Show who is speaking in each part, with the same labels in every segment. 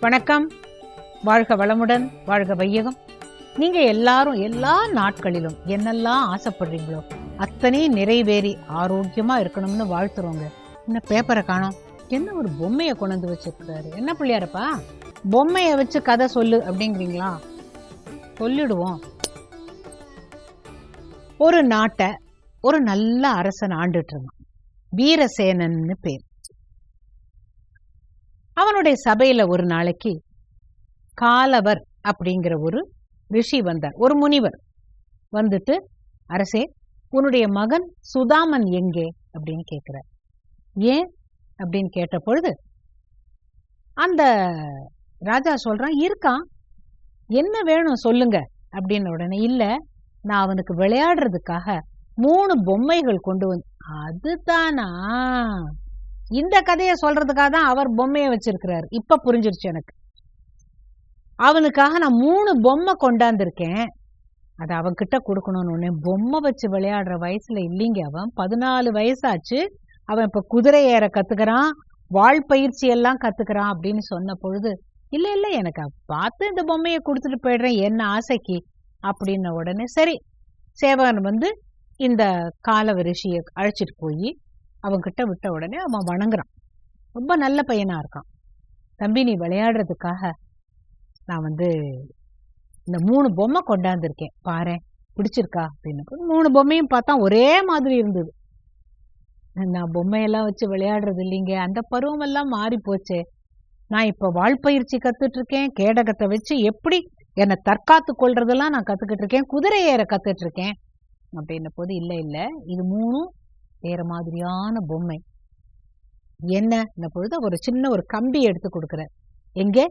Speaker 1: வணக்கம். வாழ்க வளமுடன் வாழ்க வையகம். நீங்க எல்லாரும் எல்லா நாட்களிலும் என்னெல்லாம் ஆசைப்படுறீங்களோ அத்தனையும் நிறைவேறி ஆரோக்கியமா இருக்கணும்னு வாழ்த்துறோங்க. என்ன பேப்பரை காணோம்? என்ன ஒரு பொம்மையை கொண்டு வந்து வச்சிருக்காரு? என்ன பிள்ளையாரப்பா? பொம்மையை வச்சு கதை சொல்லு அப்படிங்கிறீங்களா? சொல்லிடுவோம். ஒரு நாட்டை ஒரு நல்ல அரசன் ஆண்டுட்டு இருந்தான். வீரசேனன்னு பேர். அவனுடைய சபையில ஒரு நாளைக்கு காலவர் அப்படிங்கிற ஒரு ரிஷி வந்தார். ஒரு முனிவர் வந்துட்டு அரசே உன்னுடைய மகன் சுதாமன் எங்கே? அப்படின்னு கேட்கிறார். ஏன்? அப்படின்னு கேட்ட பொழுது அந்த ராஜா சொல்றான் இருக்கான். என்ன வேணும் சொல்லுங்க. அப்படின்னு உடனே இல்ல நான் அவனுக்கு விளையாடுறதுக்காக மூணு பொம்மைகள் கொண்டு வந்து அதுதானா? இந்த கதையை சொல்றதுக்காக தான் அவர் பொம்மையை வச்சிருக்கிறாரு. இப்ப புரிஞ்சிருச்சு எனக்கு. அவனுக்காக நான் மூணு பொம்மை கொண்டாந்துருக்கேன். அதை அவன்கிட்ட கொடுக்கணும்னு உடனே பொம்மை வச்சு விளையாடுற வயசுல இல்லைங்க அவன். பதினாலு வயசாச்சு. அவன் இப்ப குதிரை ஏற கத்துக்கிறான். வாழ் பயிற்சி எல்லாம் கத்துக்கிறான் அப்படின்னு சொன்ன பொழுது இல்ல இல்ல எனக்கு பார்த்து இந்த பொம்மையை கொடுத்துட்டு போயிடுறேன். என்ன ஆசைக்கு? அப்படின்ன உடனே சரி. சேவகன் வந்து இந்த காலவரிஷியை அழைச்சிட்டு போய் அவன்கிட்ட விட்ட உடனே அவன் வணங்குறான். ரொம்ப நல்ல பையனா இருக்கான். தம்பி நீ விளையாடுறதுக்காக நான் வந்து இந்த மூணு பொம்மை கொண்டாந்துருக்கேன். பாரேன் பிடிச்சிருக்கா அப்படின்னு மூணு பொம்மையும் பார்த்தா ஒரே மாதிரி இருந்தது. நான் பொம்மையெல்லாம் வச்சு விளையாடுறது இல்லைங்க. அந்த பருவம் எல்லாம் மாறி போச்சே நான் இப்போ வாழ்பயிற்சி கத்துட்டு இருக்கேன் கேடகத்தை வச்சு எப்படி என்னை தற்காத்து கொள்றதெல்லாம் நான் கத்துக்கிட்டு இருக்கேன் குதிரை ஏற கத்துட்டு இருக்கேன் அப்படின்ன போது இல்லை இல்ல இது மூணும் வேற மாதிரியான பொம்மை. என்ன? பொழுது ஒரு சின்ன ஒரு கம்பி எடுத்து கொடுக்குற எங்கே?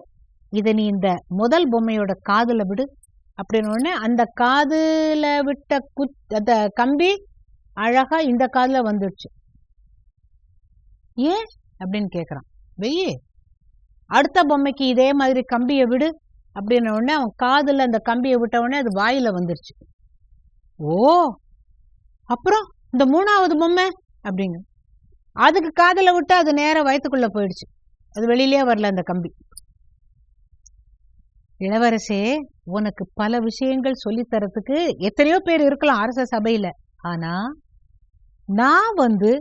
Speaker 1: இதை நீ இந்த முதல் பொம்மையோட காதுல விடு. அப்படின்னு உடனே அந்த காதுல விட்ட கு அந்த கம்பி அழகா இந்த காதுல வந்துடுச்சு. ஏன்? அப்படின்னு கேக்குறான். வெய்யே அடுத்த பொம்மைக்கு இதே மாதிரி கம்பியை விடு. அப்படின்ன உடனே அவன் காதுல அந்த கம்பியை விட்ட உடனே அது வாயில வந்துருச்சு ஓ! அப்புறம்? இந்த மூணாவது பொம்மை அப்படிங்க அதுக்கு காதுல விட்டு அது நேரா வயித்துக்குள்ள போயிடுச்சு. அது வெளியிலே வரல அந்த கம்பி. இளவரசே உனக்கு பல விஷயங்கள் சொல்லித்தரத்துக்கு எத்தனையோ பேர் இருக்கலாம் அரச சபையில. ஆனா நான் வந்து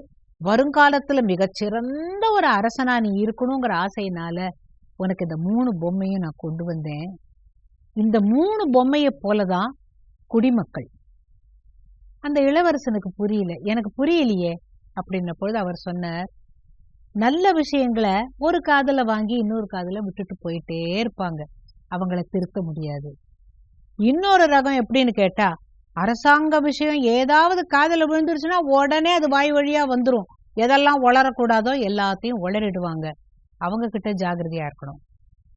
Speaker 1: வருங்காலத்துல மிகச்சிறந்த ஒரு அரசனா நீ இருக்கணுங்கிற ஆசையினால உனக்கு இந்த மூணு பொம்மையும் நான் கொண்டு வந்தேன். இந்த மூணு பொம்மையை போலதான் குடிமக்கள். அந்த இளவரசனுக்கு புரியல. எனக்கு புரியலையே அப்படின்ன பொழுது அவர் சொன்னார் நல்ல விஷயங்களை ஒரு காதல வாங்கி இன்னொரு காதல விட்டுட்டு போயிட்டே இருப்பாங்க. அவங்கள திருத்த முடியாது. இன்னொரு ரகம் எப்படின்னு கேட்டா அரசாங்க விஷயம் ஏதாவது காதல விழுந்துருச்சுன்னா உடனே அது வாய் வழியா வந்துரும். எதெல்லாம் உளரக்கூடாதோ எல்லாத்தையும் உளறிடுவாங்க. அவங்க கிட்ட ஜாகிரதையா இருக்கணும்.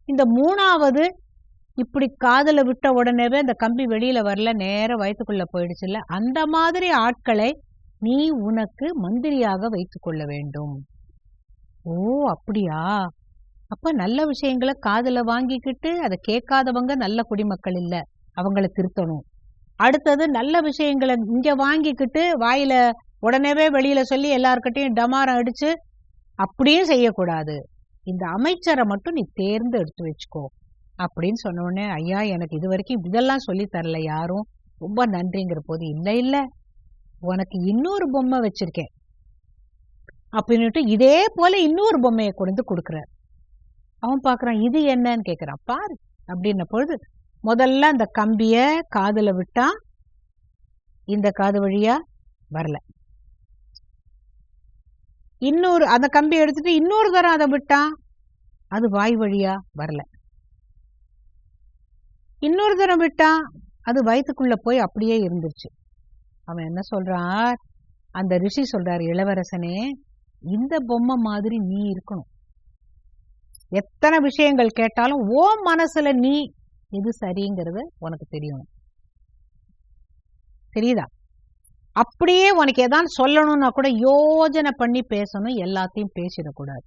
Speaker 1: இந்த மூணாவது இப்படி காதல விட்ட உடனேவே அந்த கம்பி வெளியில வரல நேர வயிற்றுக்குள்ள போயிடுச்சுல்ல. அந்த மாதிரி ஆட்களை நீ உனக்கு மந்திரியாக வைத்துக் கொள்ள வேண்டும். ஓ அப்படியா? அப்ப நல்ல விஷயங்களை காதுல வாங்கிக்கிட்டு அதை கேட்காதவங்க நல்ல குடிமக்கள் இல்ல அவங்கள திருத்தணும். அடுத்தது நல்ல விஷயங்களை இங்க வாங்கிக்கிட்டு வாயில உடனேவே வெளியில சொல்லி எல்லாருக்கிட்டையும் டமாரம் அடிச்சு அப்படியும் செய்யக்கூடாது. இந்த அமைச்சரை மட்டும் நீ தேர்ந்து எடுத்து வச்சுக்கோ. அப்படின்னு சொன்ன உடனே ஐயா எனக்கு இது வரைக்கும் இதெல்லாம் சொல்லி தரல யாரும். ரொம்ப நன்றிங்கிற போது இல்ல இல்ல. உனக்கு இன்னொரு பொம்மை வச்சிருக்கேன். அப்படின்னுட்டு இதே போல இன்னொரு பொம்மையை கொண்டு கொடுக்குறார். அவன் பாக்குறான் இது என்னன்னு கேட்குறான் பாரு அப்படின்ன பொழுது முதல்ல அந்த கம்பிய காதுல விட்டா இந்த காது வழியா வரல. இன்னொரு அந்த கம்பி எடுத்துட்டு இன்னொரு தரம் அதை விட்டா அது வாய் வழியா வரல. இன்னொரு தரம் விட்டா அது வயிற்றுக்குள்ள போய் அப்படியே இருந்துருச்சு. அவன் என்ன சொல்றார் அந்த ரிஷி சொல்றாரு இளவரசனே இந்த பொம்மை மாதிரி நீ இருக்கணும். எத்தனை விஷயங்கள் கேட்டாலும் ஓ மனசுல நீ எது சரிங்கிறத உனக்கு தெரியணும் தெரியுதா? அப்படியே உனக்கு எதான் சொல்லணும்னா கூட யோஜனை பண்ணி பேசணும் எல்லாத்தையும் பேசிடக்கூடாது.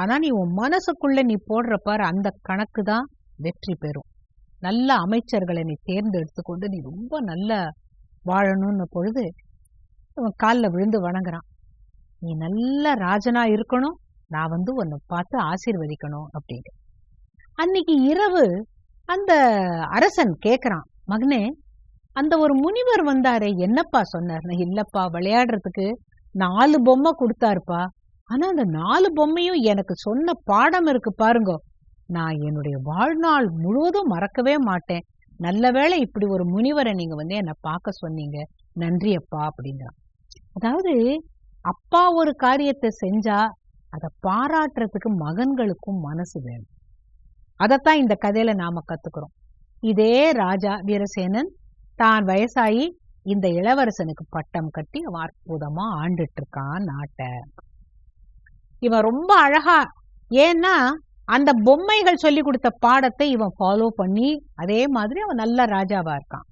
Speaker 1: ஆனா நீ உன் மனசுக்குள்ள நீ போடுற பாரு அந்த கணக்கு தான் வெற்றி பெறும். நல்ல அமைச்சர்களை நீ தேர்ந்தெடுத்து கொண்டு நீ ரொம்ப நல்ல வாழணும்னு பொழுது இவன் காலில் விழுந்து வணங்குறான். நீ நல்ல ராஜனா இருக்கணும். நான் வந்து உன்னை பார்த்து ஆசீர்வதிக்கணும் அப்படின்னு அன்னைக்கு இரவு அந்த அரசன் கேக்குறான் மகனே அந்த ஒரு முனிவர் வந்தாரே என்னப்பா சொன்னார் இல்லப்பா விளையாடுறதுக்கு நாலு பொம்மை கொடுத்தாருப்பா. ஆனா அந்த நாலு பொம்மையும் எனக்கு சொன்ன பாடம் இருக்கு பாருங்க. நான் என்னுடைய வாழ்நாள் முழுவதும் மறக்கவே மாட்டேன். நல்ல வேளை இப்படி ஒரு முனிவரை நீங்க வந்து என்னை பார்க்க சொன்னீங்க. நன்றி அப்பா அப்படிங்கிறான் அதாவது அப்பா ஒரு காரியத்தை செஞ்சா அதை பாராட்டுறதுக்கு மகன்களுக்கும் மனசு வேணும். அதைத்தான் இந்த கதையில நாம கத்துக்கிறோம். இதே ராஜா வீரசேனன் தான் வயசாகி இந்த இளவரசனுக்கு பட்டம் கட்டி அவன் அற்புதமா ஆண்டுட்டு இருக்கான் நாட்டை. இவன் ரொம்ப அழகா ஏன்னா அந்த பொம்மைகள் சொல்லி கொடுத்த பாடத்தை இவன் ஃபாலோ பண்ணி அதே மாதிரி அவன் நல்ல ராஜாவா இருக்கான்.